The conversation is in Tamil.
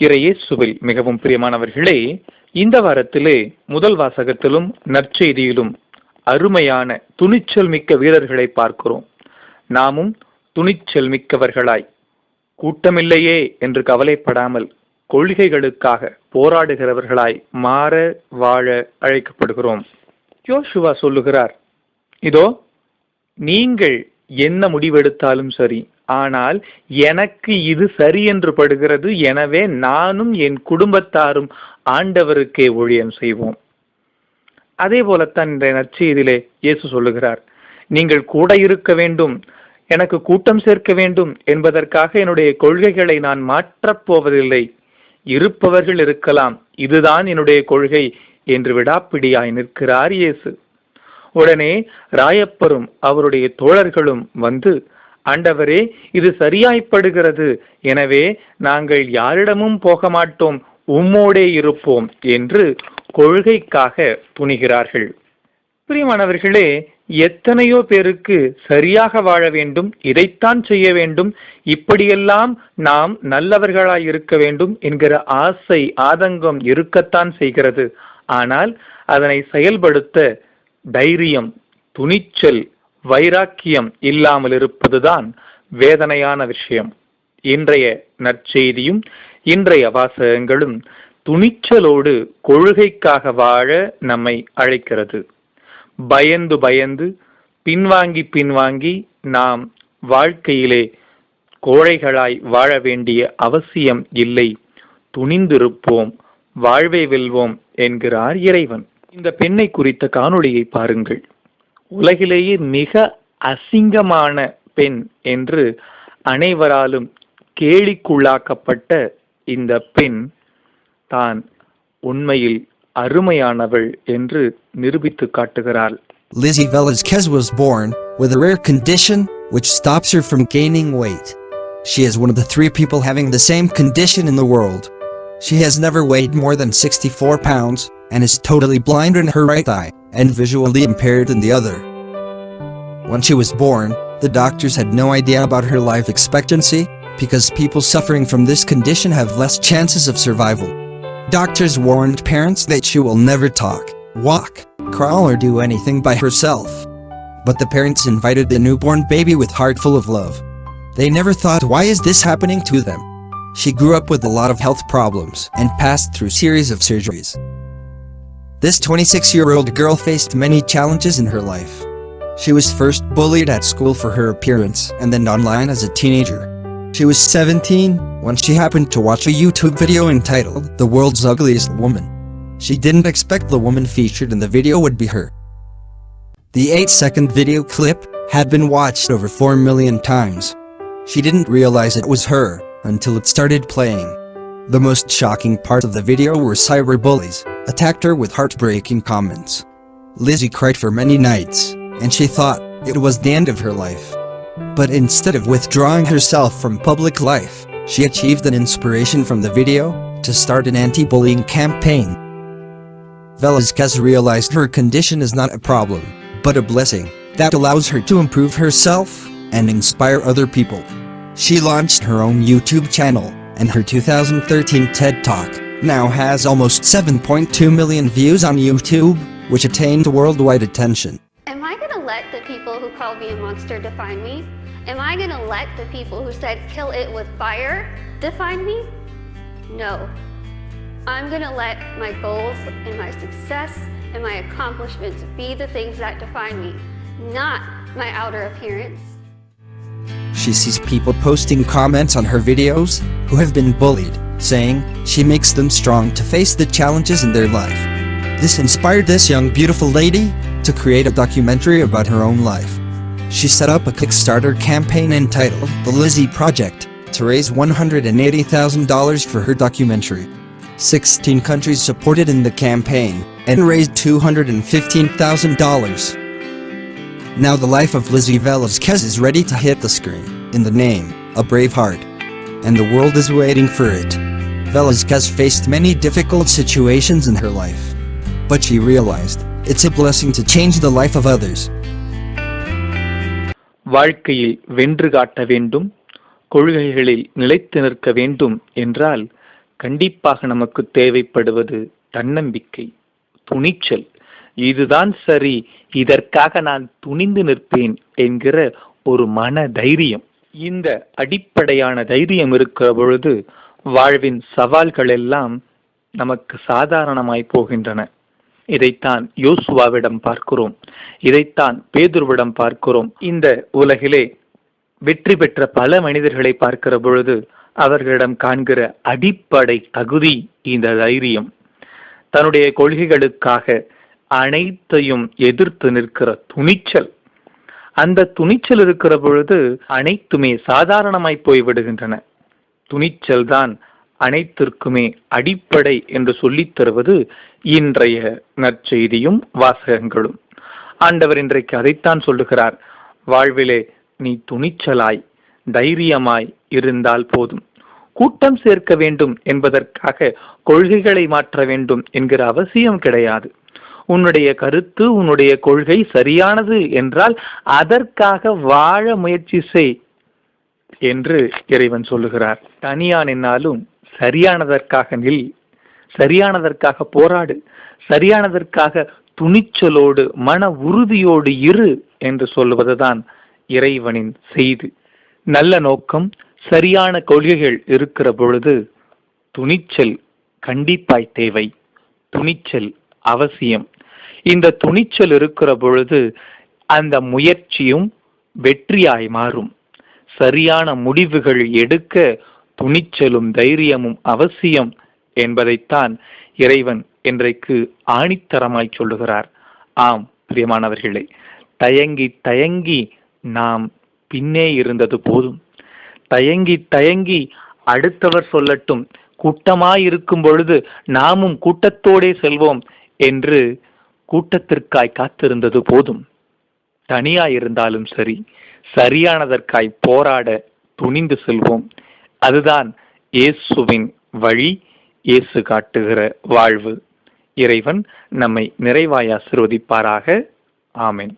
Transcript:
இறையேசுவில் மிகவும் பிரியமானவர்களே இந்த வாரத்திலே முதல் வாசகத்திலும் நற்செய்தியிலும் அருமையான துணிச்சல் மிக்க வீரர்களை பார்க்கிறோம். நாமும் துணிச்சல் மிக்கவர்களாய். கூட்டமில்லையே என்று கவலைப்படாமல் கொள்கைகளுக்காக போராடுகிறவர்களாய் மாற வாழ அழைக்கப்படுகிறோம். யோசுவா சொல்லுகிறார் இதோ நீங்கள் என்ன முடிவெடுத்தாலும் சரி ஆனால் எனக்கு இது சரி என்று படுகிறது. எனவே நானும் என் குடும்பத்தாரும் ஆண்டவருக்கே ஊழியம் செய்வோம். அதே போலத்தான் இந்த நற்செய்தியிலே இயேசு சொல்லுகிறார். நீங்கள் கூட இருக்க வேண்டும் எனக்கு கூட்டம் சேர்க்க வேண்டும் என்பதற்காக என்னுடைய கொள்கைகளை நான் மாற்றப் போவதில்லை. இருப்பவர்கள் இருக்கலாம் இதுதான் என்னுடைய கொள்கை என்று விடாப்பிடியாய் நிற்கிறார் இயேசு. உடனே ராயப்பரும் அவருடைய தோழர்களும் வந்து ஆண்டவரே இது சரியாய்ப்படுகிறது. எனவே நாங்கள் யாரிடமும் போக மாட்டோம் உம்மோடே இருப்போம் என்று கொள்கைக்காக துணிகிறார்கள். பிரியமானவர்களே எத்தனையோ பேருக்கு சரியாக வாழ வேண்டும் இதைத்தான் செய்ய வேண்டும் இப்படியெல்லாம் நாம் நல்லவர்களாய் இருக்க வேண்டும் என்கிற ஆசை ஆதங்கம் இருக்கத்தான் செய்கிறது. ஆனால் அதனை செயல்படுத்த தைரியம் துணிச்சல் வைராக்கியம் இல்லாமல் இருப்பதுதான் வேதனையான விஷயம். இன்றைய நற்செய்தியும் இன்றைய வாசகங்களும் துணிச்சலோடு கொள்கைக்காக வாழ நம்மை அழைக்கிறது. பயந்து பயந்து பின்வாங்கி பின்வாங்கி நாம் வாழ்க்கையிலே கோழைகளாய் வாழ வேண்டிய அவசியம் இல்லை. துணிந்திருப்போம் வாழ்வை வெல்வோம் என்கிறார் இறைவன். இந்த பெண்ணை குறித்த காணொளியை பாருங்கள். உலகிலேயே மிக அசிங்கமான பெண் என்று அனைவராலும் கேலிக்குள்ளாக்கப்பட்ட இந்த பெண் தான் உண்மையில் அருமையானவள் என்று நிரூபித்து காட்டுகிறாள் Lizzie Velasquez was born with a rare condition which stops her from gaining weight. She is one of the three people having the same condition in the world. She has never weighed more than 64 pounds and is totally blind in her right eye and visually impaired in the other. When she was born, the doctors had no idea about her life expectancy because people suffering from this condition have less chances of survival. Doctors warned parents that she will never talk, walk, crawl, or do anything by herself. But the parents invited the newborn baby with heart full of love. They never thought, why is this happening to them? She grew up with a lot of health problems and passed through series of surgeries. This 26-year-old girl faced many challenges in her life. She was first bullied at school for her appearance and then online as a teenager. She was 17 when she happened to watch a YouTube video entitled The World's Ugliest Woman. She didn't expect the woman featured in the video would be her. The 8 second video clip had been watched over 4 million times. She didn't realize it was her until it started playing. The most shocking part of the video were cyberbullies attacked her with heartbreaking comments. Lizzie cried for many nights, and she thought it was the end of her life. But instead of withdrawing herself from public life, she achieved an inspiration from the video to start an anti-bullying campaign. Velasquez realized her condition is not a problem, but a blessing that allows her to improve herself and inspire other people. She launched her own YouTube channel, and her 2013 TED Talk now has almost 7.2 million views on YouTube, which attained worldwide attention. Am I going to let the people who called me a monster define me? Am I going to let the people who said kill it with fire define me? No. I'm going to let my goals and my success and my accomplishments be the things that define me, not my outer appearance. She sees people posting comments on her videos who have been bullied, saying she makes them strong to face the challenges in their life. This inspired this young beautiful lady to create a documentary about her own life. She set up a Kickstarter campaign entitled The Lizzie Project to raise $180,000 for her documentary. 16 countries supported in the campaign and raised $215,000. Now the life of Lizzie Velasquez is ready to hit the screen in the name, A Brave Heart. And the world is waiting for it. Velasquez faced many difficult situations in her life. But she realized it's a blessing to change the life of others. வாழ்க்கையில் வென்று காட்ட வேண்டும் கொள்கைகளில் நிலைத்து நிற்க வேண்டும் என்றால் கண்டிப்பாக நமக்கு தேவைப்படுவது தன்னம்பிக்கை துணிச்சல் இதுதான் சரி இதற்காக நான் துணிந்து நிற்பேன் என்கிற ஒரு மன தைரியம் இந்த அடிப்படையான தைரியம் இருக்கிற பொழுது வாழ்வின் சவால்கள் எல்லாம் நமக்கு சாதாரணமாய் போகின்றன. இதைத்தான் யோசுவாவிடம் பார்க்கிறோம். இதைத்தான் பேதுருவிடம் பார்க்கிறோம். இந்த உலகிலே வெற்றி பெற்ற பல மனிதர்களை பார்க்கிற பொழுது அவர்களிடம் காண்கிற அடிப்படை தகுதி இந்த தைரியம். தன்னுடைய கொள்கைகளுக்காக அனைத்தையும் எதிர்த்து நிற்கிற துணிச்சல். அந்த துணிச்சல் இருக்கிற பொழுது அனைத்துமே சாதாரணமாய் போய்விடுகின்றன. துணிச்சல்தான் அனைத்திற்குமே அடிப்படை என்று சொல்லித் தருவது இன்றைய நற்செய்தியும் வாசகங்களும். ஆண்டவர் இன்றைக்கு அதைத்தான் சொல்லுகிறார். வாழ்விலே நீ துணிச்சலாய் தைரியமாய் இருந்தால் போதும். கூட்டம் சேர்க்க வேண்டும் என்பதற்காக கொள்கைகளை மாற்ற வேண்டும் என்கிற அவசியம் கிடையாது. உன்னுடைய கருத்து உன்னுடைய கொள்கை சரியானது என்றால் அதற்காக வாழ முயற்சி செய். என்று இறைவன் சொல்லுகிறார். தனியா நின்னாலும் சரியானதற்காக நில் சரியானதற்காக போராடு சரியானதற்காக துணிச்சலோடு மன உறுதியோடு இரு என்று சொல்லுவதுதான் இறைவனின் செய்தி. நல்ல நோக்கம் சரியான கொள்கைகள் இருக்கிற பொழுது துணிச்சல் கண்டிப்பாய் தேவை. துணிச்சல் அவசியம். இந்த துணிச்சல் இருக்கிற பொழுது அந்த முயற்சியும் வெற்றியாய் மாறும். சரியான முடிவுகள் எடுக்க துணிச்சலும் தைரியமும் அவசியம் என்பதைத்தான் இறைவன் இன்றைக்கு ஆணித்தரமாய் சொல்லுகிறார். ஆம் பிரியமானவர்களே தயங்கி தயங்கி நாம் பின்னே இருந்தது போதும். தயங்கி தயங்கி அடுத்தவர் சொல்லட்டும் கூட்டமாயிருக்கும் பொழுது நாமும் கூட்டத்தோடே செல்வோம் என்று கூட்டத்திற்காய் காத்திருந்தது போதும். தனியாயிருந்தாலும் சரி சரியானதற்காய் போராட துணிந்து செல்வோம். அதுதான் இயேசுவின் வழி இயேசு காட்டுகிற வாழ்வு. இறைவன் நம்மை நிறைவாய் ஆசிர்வதிப்பாராக. ஆமேன்.